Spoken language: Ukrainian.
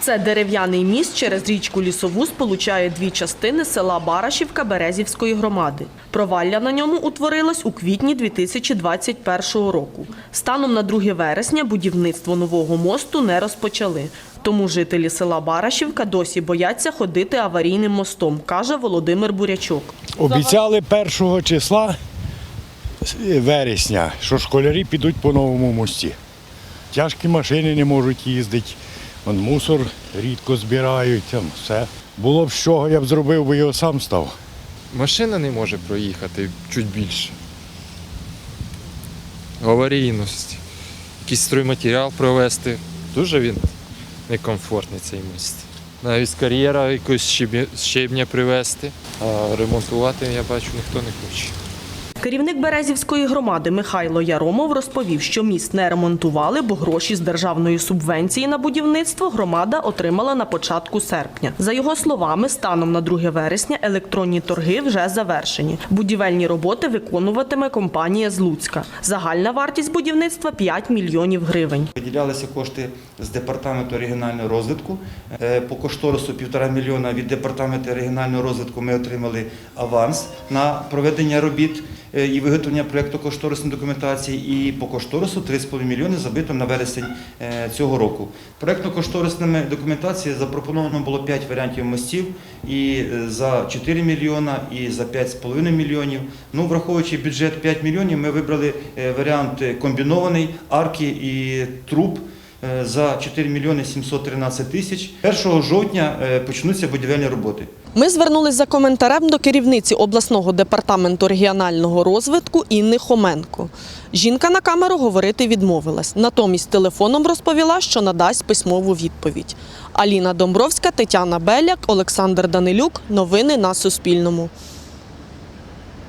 Це дерев'яний міст через річку Лісову сполучає дві частини села Барашівка Березівської громади. Провалля на ньому утворилось у квітні 2021 року. Станом на 2 вересня будівництво нового мосту не розпочали. Тому жителі села Барашівка досі бояться ходити аварійним мостом, каже Володимир Бурячок. Обіцяли 1 числа вересня, що школярі підуть по новому мості. Тяжкі машини не можуть їздити, Вон мусор рідко збирають, там все. Було б з чого, я б зробив, бо його сам став. Машина не може проїхати чуть більше. Аварійність. Якийсь стройматеріал провести. Дуже він некомфортний цей міст. Навіть кар'єра щебня, щебня привезти, а ремонтувати, я бачу, ніхто не хоче. Керівник Березівської громади Михайло Яромов розповів, що міст не ремонтували, бо гроші з державної субвенції на будівництво громада отримала на початку серпня. За його словами, станом на 2 вересня електронні торги вже завершені. Будівельні роботи виконуватиме компанія з Луцька. Загальна вартість будівництва 5 мільйонів гривень. Виділялися кошти з департаменту регіонального розвитку. Е, По кошторису півтора мільйона від департаменту регіонального розвитку ми отримали аванс на проведення робіт і виготовлення проєкту кошторисної документації. І по кошторису 3,5 мільйони забито на вересень е, цього року. Проєктно-кошторисними документації запропоновано було 5 варіантів мостів і е, за 4 мільйона, і за 5,5 мільйонів. Ну, враховуючи бюджет 5 мільйонів, ми вибрали е, варіант е, комбінований арки і труб е, за 4 мільйони 713 тисяч. 1 жовтня е, почнуться будівельні роботи. Ми звернулись за коментарем до керівниці обласного департаменту регіонального розвитку Інни Хоменко. Жінка на камеру говорити відмовилась. Натомість телефоном розповіла, що надасть письмову відповідь. Аліна Домбровська, Тетяна Беляк, Олександр Данилюк. Новини на Суспільному.